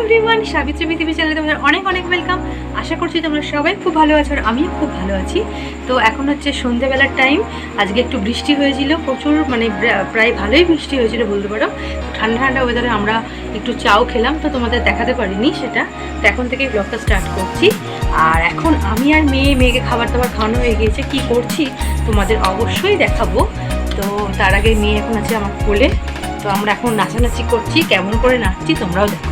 Everyone, Savitri পৃথিবী চ্যানেলে তোমাদের অনেক অনেক ওয়েলকাম। আশা করছি তোমরা সবাই খুব ভালো আছো আর আমিও খুব ভালো আছি। তো এখন হচ্ছে সন্ধ্যেবেলার টাইম। আজকে একটু বৃষ্টি হয়েছিল, প্রচুর মানে প্রায় ভালোই বৃষ্টি হয়েছিল, বলতে পারো। ঠান্ডা ঠান্ডা ওয়েদারে আমরা একটু চাও খেলাম, তো তোমাদের দেখাতে পারিনি সেটা। তো এখন থেকে ব্লগটা স্টার্ট করছি। আর এখন আমি আর মেয়ে, মেয়েকে খাবার দাবার খাওয়ানো হয়ে গিয়েছে। কি করছি তোমাদের অবশ্যই দেখাবো। তো তার আগে মেয়ে এখন আছে আমার কোলে। তো আমরা এখন নাচানাচি করছি, কেমন করে নাচছি তোমরাও দেখো।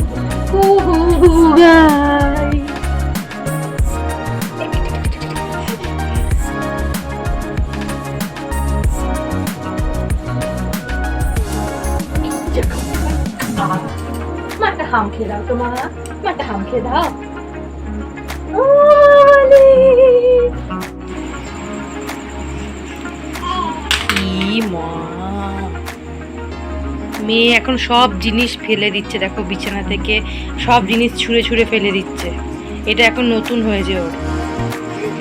মা মেয়ে এখন সব জিনিস ফেলে দিচ্ছে, দেখো বিছানা থেকে সব জিনিস ছুঁড়ে ছুঁড়ে ফেলে দিচ্ছে। এটা এখন নতুন হয়েছে ওর।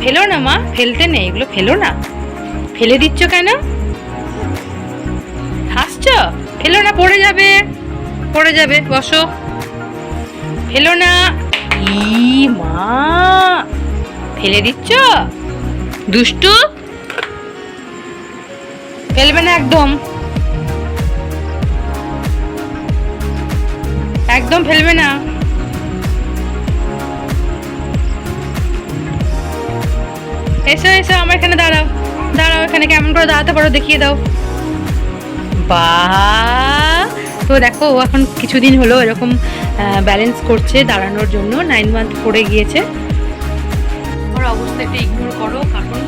ফেলো না মা, ফেলতে নেই, এগুলো ফেলো না। ফেলে দিচ্ছ কেন? হাসছ? ফেলো না, পড়ে যাবে। পড়ে যাবে, বসো। ফেলো না। ই মা। ফেলে দিচ্ছ? দুষ্টু? ফেলবে না একদম। একদম ফেলবে না। এসো এসো, আমার এখানে দাঁড়াও। দাঁড়াও, এখানে কেমন করে দাঁড়াতে পারো দেখিয়ে দাও। বাহ! তো দেখো, ও এখন কিছুদিন হলো এরকম ব্যালেন্স করছে দাঁড়ানোর জন্য। নাইন মান্থ পড়ে গিয়েছে। আমার অবস্থা একটু ইগনোর করো, কারণ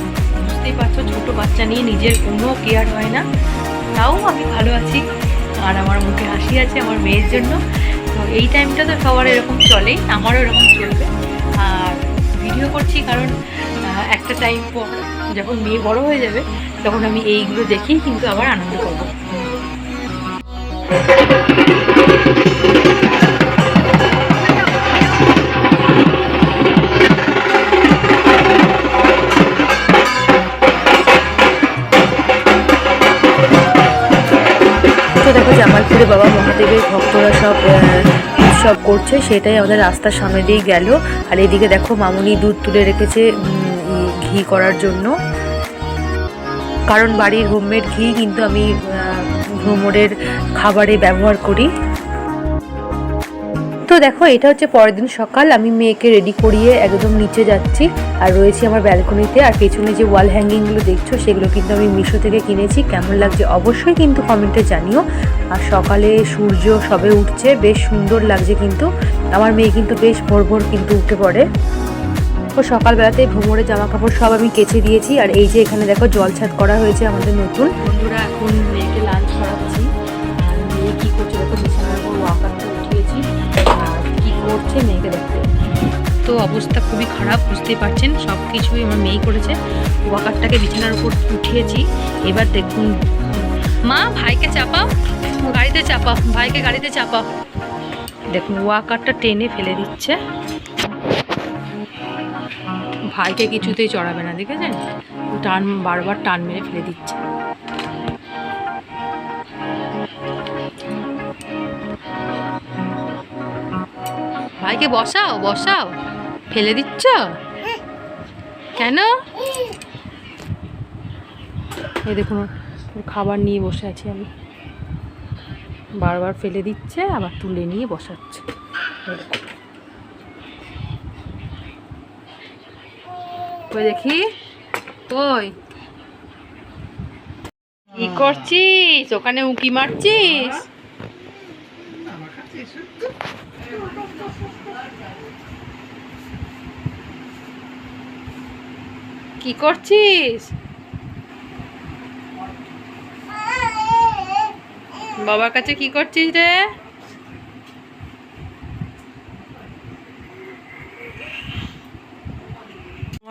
বুঝতেই পারছ, ছোট বাচ্চা নিয়ে নিজের কোনো কেয়ার হয় না। তাও আমি ভালো আছি, আর আমার মুখে হাসি আছে আমার মেয়ের জন্য। তো এই টাইমটা তো সবার এরকম চলেই, আমারও এরকম চলবে। আর ভিডিও করছি কারণ একটা টাইম পর যখন মেয়ে বড় হয়ে যাবে, তখন আমি এইগুলো দেখেই কিন্তু আবার আনন্দ করব। দেখো জামালপুরে বাবা মহাদেবের ভক্তরা সব উৎসব করছে, সেটাই আমাদের রাস্তার সামনে দিয়ে গেল। আর এদিকে দেখো মামুনি দুধ তুলে রেখেছে ঘি করার জন্য। কারণ বাড়ির হোমমেড ঘি, কিন্তু আমি ভ্রমণের খাবারে ব্যবহার করি। তো দেখো, এটা হচ্ছে পরের দিন সকাল। আমি মেয়েকে রেডি করিয়ে একদম নিচে যাচ্ছি। আর রয়েছে আমার ব্যালকনিতে আর পেছনে যে ওয়াল হ্যাঙ্গিংগুলো দেখছ, সেগুলো কিন্তু আমি মিশো থেকে কিনেছি। কেমন লাগছে অবশ্যই কিন্তু কমেন্টে জানিও। আর সকালে সূর্য সবে উঠছে, বেশ সুন্দর লাগছে কিন্তু। আমার মেয়ে কিন্তু বেশ ভোর ভোর কিন্তু উঠে পড়ে। ও সকালবেলাতে ভ্রমণের জামা কাপড় সব আমি কেচে দিয়েছি। আর এই যে এখানে দেখো, জল ছাদ করা হয়েছে আমাদের নতুন। বন্ধুরা, এখন মেয়েকে লাঞ্চ করাচ্ছি। মেয়ে কি করছে দেখো, বিছানার উপর ওয়াকারটা উঠিয়েছি। আর কি করছে মেয়েকে দেখতে। তো অবস্থা খুবই খারাপ, বুঝতেই পারছেন সব কিছুই আমার মেয়ে করেছে। ওয়াকারটাকে বিছানার উপর উঠিয়েছি। এবার দেখুন। মা, ভাইকে চাপাও। গাড়িতে চাপাও, ভাইকে গাড়িতে চাপাও। দেখুন ওয়াকারটা টেনে ফেলে দিচ্ছে। ভাইকে কিছুতেই চড়াবে না, দেখেছেন? টান, বারবার টান মেরে ফেলে দিচ্ছে। ভাইকে বসাও বসাও। ফেলে দিচ্ছ? কেন? এই দেখুন খাবার নিয়ে বসে আছি আমি। বারবার ফেলে দিচ্ছে, আবার তুলে নিয়ে বসাচ্ছে। ওই দেখি? ওই কি করছিস? ওখানে উকি মারছিস? কি করছিস? বাবার কাছে কি করছিস রে?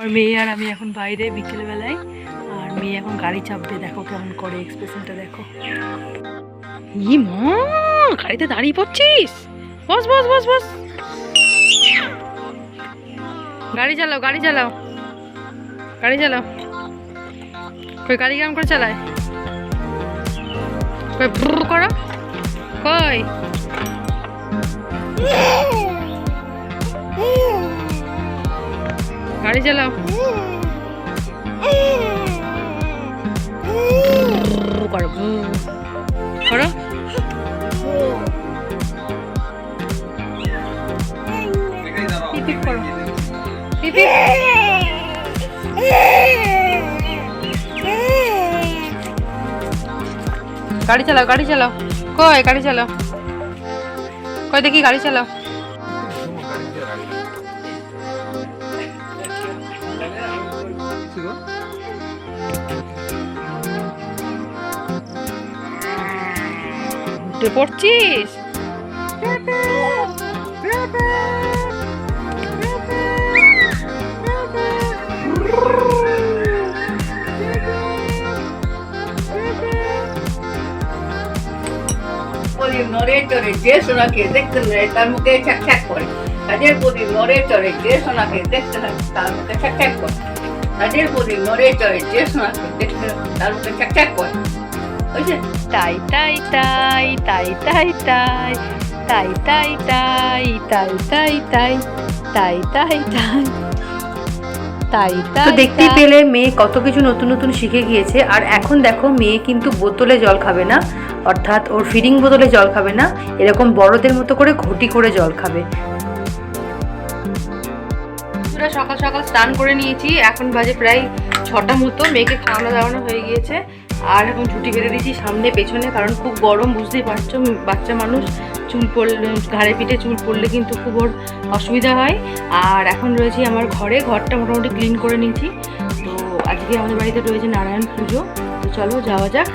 আমার মেয়ে আর আমি এখন বাইরে বিকেলবেলায়। আর মেয়ে এখন গাড়ি চাপবে, দেখো কেমন করে এক্সপ্রেশনটা দেখো। ই মা, গাড়িতে দাঁড়িয়ে পড়ছিস? বস বস বস বস। গাড়ি চালাও গাড়ি চালাও। গাড়ি চালাও। কই, গাড়ি কেমন করে চালায়? কই করো। কই? গাড়ি চালাও করো। করো। করো। গাড়ি চালাও গাড়ি চালাও। কই গাড়ি চালাও। কই দেখি গাড়ি চালাও। উঠে পড়ছিস? নড়ে চড়ে যে সোনাকে দেখতে নেয় তার মুখে ছ্যাক করে। কাজের প্রদীপ নড়ে চড়ে যে সোনাকে দেখতে হয়, তার মুখে ছ্যাক করে। কাজের প্রদীপ নড়ে চড়ে যে সোনাকে দেখতে তার মুখে ছ্যাক করে। বুঝছে তাই তাই তাই তাই তাই তাই তাই তাই তাই তাই তাই তাই তাই তাই তাই তাই তাই তো দেখতেই পেলে মেয়ে কত কিছু নতুন নতুন শিখে গিয়েছে আর এখন দেখো মেয়ে কিন্তু বোতলে জল খাবে না অর্থাৎ ওর ফিডিং বোতলে জল খাবে না এরকম বড়দের মতো করে ঘটি করে জল খাবে সকাল সকাল স্নান করে নিয়েছি এখন বাজে প্রায় ছটা মতো মেয়েকে খাওয়ানো দাওয়ানো হয়ে গিয়েছে আর এখন ছুটি বেঁধে দিয়েছি সামনে, পেছনে, কারণ খুব গরম, বুঝতেই পারছ বাচ্চা মানুষ, চুল পড়লে ঘাড়ে পিঠে চুল পড়লে কিন্তু খুব ওর অসুবিধা হয়। আর এখন রয়েছি আমার ঘরে, ঘরটা মোটামুটি ক্লিন করে নিয়েছি। তো আজকে আমাদের বাড়িতে রয়েছে নারায়ণ পুজো। তো চলো, যাওয়া যাক।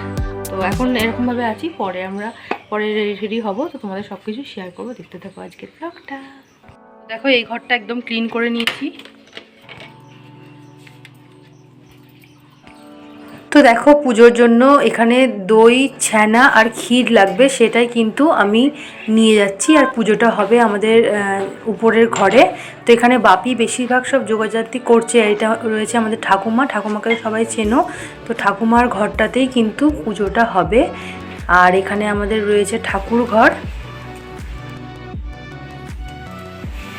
তো এখন এরকমভাবে আছি, পরে আমরা, পরে রেডি হব। তো তোমাদের সব কিছু শেয়ার করব। দেখতে থাকো আজকের ব্লগটা দেখো, এই ঘরটা একদম ক্লিন করে নিয়েছি। তো দেখো পুজোর জন্য এখানে দই, ছানা আর ক্ষীর লাগবে, সেটাই কিন্তু আমি নিয়ে যাচ্ছি। আর পুজোটা হবে আমাদের উপরের ঘরে। তো এখানে বাপি বেশিরভাগ সব যোগাযাত্রী করছে এটা রয়েছে আমাদের ঠাকুমা। ঠাকুমাকে সবাই চেনো। তো ঠাকুমার ঘরটাতেই কিন্তু পুজোটা হবে। আর এখানে আমাদের রয়েছে ঠাকুর ঘর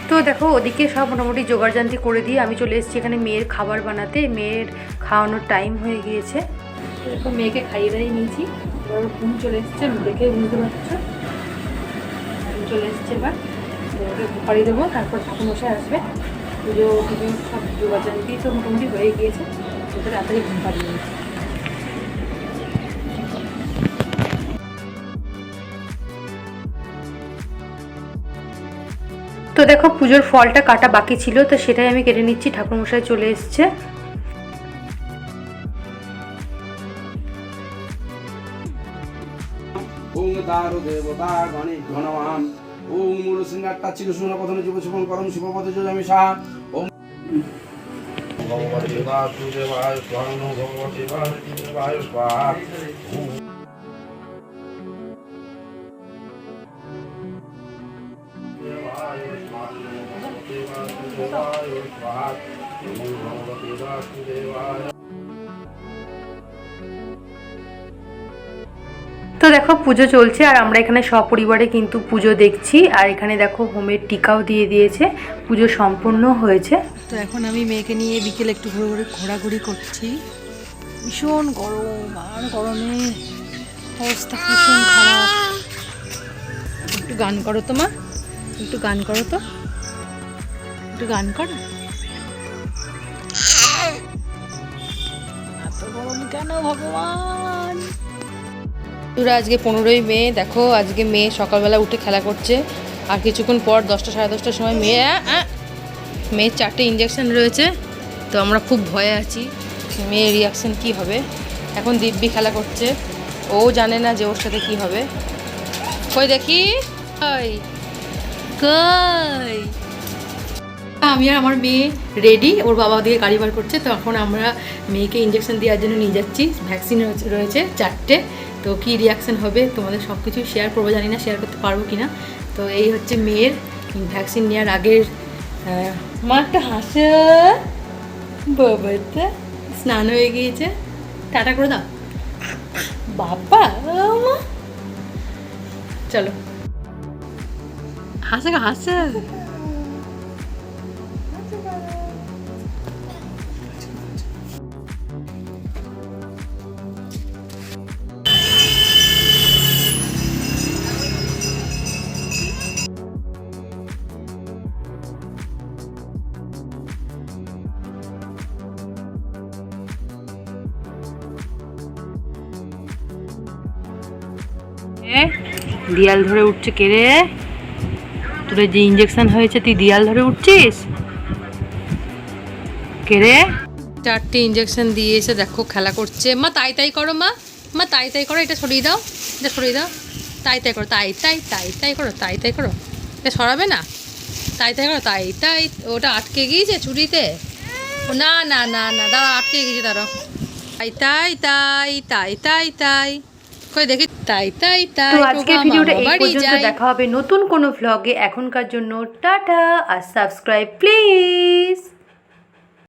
তো দেখো, ওদিকে সব মোটামুটি জোগাড়জান্তি করে দিয়ে আমি চলে এসেছি এখানে মেয়ের খাবার বানাতে। মেয়ের খাওয়ানোর টাইম হয়ে গিয়েছে। দেখো মেয়েকে খাইয়ে দাইয়ে নিয়েছি। এবার ঘুম চলে এসেছে দেখে বুঝতে পারছ? ঘুম চলে এসেছে এবার। ওকে ঘুপাড়ি দেবো, তারপর ঠাকুর মশাই আসবে। পুজো পুজো সব জোগাড়জান্তি তো মোটামুটি হয়ে গিয়েছে। তাড়াতাড়ি ঘুম পাড়িয়ে নিয়েছি তো দেখো পুজোর ফলটা কাটা বাকি ছিল, তো সেটাই আমি কেটে নিচ্ছি, ঠাকুরমশাই চলে এসছে। দারু দেবতা গণিত ঘনবান ওং মূল সিংহাট্টা ছিল শুন কথন জীব শুভম করম সাহা। ভগবতী তো দেখো পুজো চলছে আর আমরা এখানে সপরিবারে কিন্তু পুজো দেখছি আর এখানে দেখো হোমের টিকাও দিয়ে দিয়েছে, পুজো সম্পূর্ণ হয়েছে। তো এখন আমি মেয়েকে নিয়ে বিকেলে একটু ঘুরে ঘুরে ঘোরাঘুরি করছি। ভীষণ গরম, আর গরমে অবস্থা ভীষণ খারাপ। একটু গান করো তো মা, একটু গান করো তো। একটু গান করো। তোরা আজকে পনেরোই মে, দেখো, আজকে মেয়ে সকালবেলা উঠে খেলা করছে। আর কিছুক্ষণ পর দশটা, সাড়ে দশটার সময় মেয়ে মেয়ের চারটে ইঞ্জেকশন রয়েছে। তো আমরা খুব ভয়ে আছি মেয়ের রিয়াকশন কি হবে। এখন দিব্যি খেলা করছে। ও জানে না যে ওর সাথে কি হবে। কই দেখি? কই? আমি আর আমার মেয়ে রেডি ওর বাবা দিয়ে গাড়ি বার করছে, তো এখন আমরা মেয়েকে ইঞ্জেকশন দেওয়ার জন্য নিয়ে যাচ্ছি। ভ্যাকসিন রয়েছে চারটে, তো কী রিয়াকশান হবে তোমাদের সব কিছু শেয়ার করব, জানি না শেয়ার করতে পারব কি না তো এই হচ্ছে মেয়ের ভ্যাকসিন নেওয়ার আগের হ্যাঁ মা একটা হাসে স্নান হয়ে গিয়েছে। টাটা করে দাও। বাবা, মা। চলো। হাসে হাসে। দিয়াল ধরে উঠছে কে রে? তোর যে ইঞ্জেকশন হয়েছে, তুই দিয়াল ধরে উঠছিস? কে রে? চারটে ইঞ্জেকশন দিয়ে এসে দেখো খেলা করছে। মা, তাই তাই করো, মা। মা, তাই তাই করো, এটা সরিয়ে দাও। এটা সরিয়ে দাও। তাই তাই করো, তাই তাই তাই তাই করো, তাই তাই করো। এটা সরাবে না? তাই তাই করো, তাই তাই। ওটা আটকে গিয়েছে চুরিতে? না না না না দাঁড়া আটকে গিয়েছে, দাঁড়াও। তাই তাই তাই তাই তাই তাই। কই দেখি তাই তাই তাই তো আজকের টোকা ভিডিওটা এই পর্যন্ত দেখা হবে নতুন কোনো ভ্লগে এখনকার জন্য টাটা আর সাবস্ক্রাইব প্লিজ